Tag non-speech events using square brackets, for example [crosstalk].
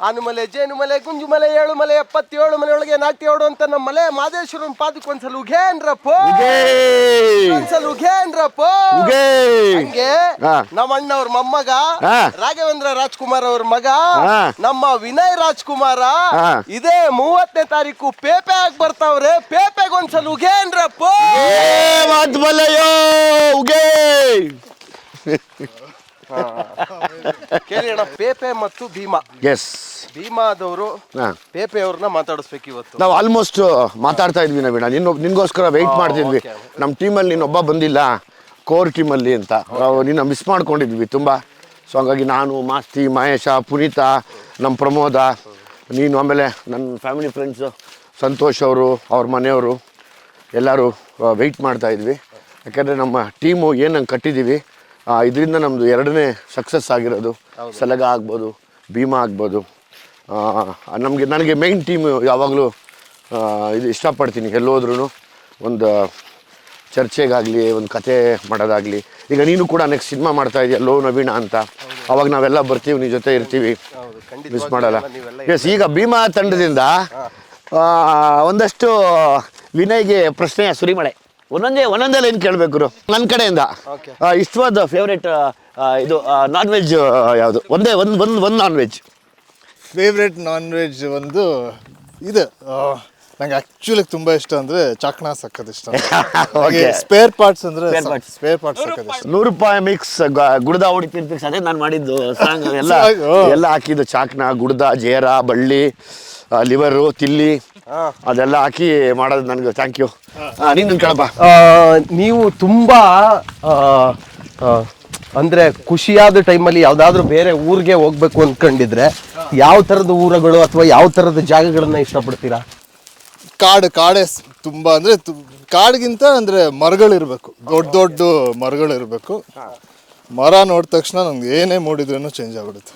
ಆನುಮಲೆ ಮಲೆ ಏಳು ಮಲೆ ಎಪ್ಪತ್ತೇಳು ಮನೆಯೊಳಗೆ ನಾಟ್ಯೋಡು ಅಂತ ನಮ್ಮ ಮಲೆ ಮಾದೇಶ್ವರನ್ ಪಾದಕ್ಕೆ ಒಂದ್ಸಲ ಉಘೇನ್ರಪ್ಪ ಒಂದ್ಸಲ ಉಘೇನ್ರಪ್ಪ ಉಗೇ. ಹಂಗೆ. ನಮ್ಮ ಅಣ್ಣವ್ರ ಮೊಮ್ಮಗ. ರಾಘವೇಂದ್ರ ರಾಜ್ಕುಮಾರ್ ಅವ್ರ ಮಗ ನಮ್ಮ ವಿನಯ್ ರಾಜ್ಕುಮಾರ. ಇದೇ ಮೂವತ್ತನೇ ತಾರೀಕು ಪೇಪೆ ಆಗಿ ಬರ್ತಾವ್ರೆ ಪೇಪೆಗೆ ಒಂದ್ಸಲ ಉಘೇನ್ರಪ್ಪ ಉಗೇ ಕೇಳಿ ಅಣ್ಣ ಪೇಪೆ ಮತ್ತು ಭೀಮಾ. ಎಸ್ ಭೀಮಾದವರು ಹಾ. ಪೇಪೆ ಅವ್ರನ್ನ ಮಾತಾಡಿಸ್ಬೇಕು ಇವತ್ತು. ನಾವು ಆಲ್ಮೋಸ್ಟ್ ಮಾತಾಡ್ತಾ ಇದ್ವಿ ನವೀಣ. ನಿನ್ನ ನಿನ್ಗೋಸ್ಕರ ವೆಯ್ಟ್ ಮಾಡ್ತಿದ್ವಿ. ನಮ್ಮ ಟೀಮಲ್ಲಿ ನೀನೊಬ್ಬ ಬಂದಿಲ್ಲ ಕೋರ್ ಟೀಮಲ್ಲಿ ಅಂತ. ನಾವು ನಿನ್ನ ಮಿಸ್ ಮಾಡ್ಕೊಂಡಿದ್ವಿ ತುಂಬ. ಸೊ ಹಂಗಾಗಿ ನಾನು ಮಾಸ್ತಿ ಮಹೇಶ ಪುನೀತ ನಮ್ಮ ಪ್ರಮೋದ ನೀನು ಆಮೇಲೆ ನನ್ನ ಫ್ಯಾಮಿಲಿ ಫ್ರೆಂಡ್ಸು ಸಂತೋಷ್ ಅವರು ಅವ್ರ ಮನೆಯವರು ಎಲ್ಲರೂ ವೆಯ್ಟ್ ಮಾಡ್ತಾ ಇದ್ವಿ. ಯಾಕಂದರೆ ನಮ್ಮ ಟೀಮು ಏನಂಗೆ ಕಟ್ಟಿದ್ದೀವಿ ಇದರಿಂದ ನಮ್ಮದು ಎರಡನೇ ಸಕ್ಸಸ್ ಆಗಿರೋದು. ಸಲಗ ಆಗ್ಬೋದು ಭೀಮಾ ಆಗ್ಬೋದು. ನಮಗೆ ನನಗೆ ಮೈನ್ ಟೀಮ್ ಯಾವಾಗಲೂ ಇದು ಇಷ್ಟಪಡ್ತೀನಿ ಎಲ್ಲೋದ್ರೂ ಒಂದು ಚರ್ಚೆಗಾಗಲಿ ಒಂದು ಕತೆ ಮಾಡೋದಾಗಲಿ. ಈಗ ನೀನು ಕೂಡ ನೆಕ್ಸ್ಟ್ ಸಿನಿಮಾ ಮಾಡ್ತಾ ಇದೆಯಾ ಲೋ ನವೀಣ ಅಂತ. ಅವಾಗ ನಾವೆಲ್ಲ ಬರ್ತೀವಿ ನಿನ್ನ ಜೊತೆ ಇರ್ತೀವಿ. ಮಿಸ್ ಮಾಡಲ್ಲ. ಎಸ್ ಈಗ ಭೀಮಾ ತಂಡದಿಂದ ಒಂದಷ್ಟು ವಿನಯ್ಗೆ ಪ್ರಶ್ನೆಯ ಸುರಿಮಳೆ. ಒಂದೊಂದೇ ಒಂದೊಂದೇ ಲೈನ್ ಕೇಳಬೇಕು ನನ್ನ ಕಡೆಯಿಂದ. ಇಷ್ಟವಾದ ಫೇವ್ರೇಟ್ ಇದು ನಾನ್ ವೆಜ್ ಯಾವುದು? ಒಂದೇ ಒಂದು ಒಂದು ಒಂದು non veg favourite non veg ಒಂದು ಇದು. ನಂಗೆ ಆಕ್ಚುಲಿ ತುಂಬಾ ಇಷ್ಟ ಅಂದ್ರೆ ಚಾಕ್ನಾ ಸಕ್ಕದ ಇಷ್ಟ [laughs] ಹಾಗೆ ಸ್ಪೇರ್ ಪಾರ್ಟ್ಸ್ ಅಂದ್ರೆ ಸ್ಪೇರ್ ಪಾರ್ಟ್ಸ್ ಸಕ್ಕದ ಇಷ್ಟ. ನೂರು ರೂಪಾಯಿ ಮಿಕ್ಸ್ ಗುಡ್ದ ಹೊಡಿ ಮಿಕ್ಸ್ ಅದೇ ನಾನು ಮಾಡಿದ್ದು ಸಾಂಗ್ ಎಲ್ಲ. [laughs] ಎಲ್ಲ ಹಾಕಿದ್ದು ಚಾಕ್ನ ಗುಡ್ದ ಜೇರ ಬಳ್ಳಿ ಲಿವರು ತಿಲ್ಲಿ. ಅದೆಲ್ಲ ಹಾಕಿ ಮಾಡೋದು ನನಗೆ ಥ್ಯಾಂಕ್ ಯು ನೀನು ಕೇಳಪ್ಪ ನೀವು ತುಂಬಾ ಅಂದ್ರೆ ಖುಷಿಯಾದ ಟೈಮಲ್ಲಿ ಯಾವ್ದಾದ್ರು ಬೇರೆ ಊರಿಗೆ ಹೋಗ್ಬೇಕು ಅನ್ಕೊಂಡಿದ್ರೆ ಯಾವ ತರದ ಊರುಗಳು ಅಥವಾ ಯಾವ ತರದ ಜಾಗಗಳನ್ನ ಇಷ್ಟಪಡ್ತೀರಾ? ಕಾಡು ಕಾಡೆ ತುಂಬಾ ಅಂದ್ರೆ ತು- ಕಾಡ್ಗಿಂತ ಅಂದ್ರೆ ಮರಗಳಿರ್ಬೇಕು. ದೊಡ್ಡ ದೊಡ್ಡ ಮರಗಳಿರ್ಬೇಕು. ಮರ ನೋಡಿದ ತಕ್ಷಣ ನಮ್ಗೆ ಏನೇ ಮೂಡಿದ್ರೂ ಚೇಂಜ್ ಆಗ್ಬಿಡುತ್ತೆ.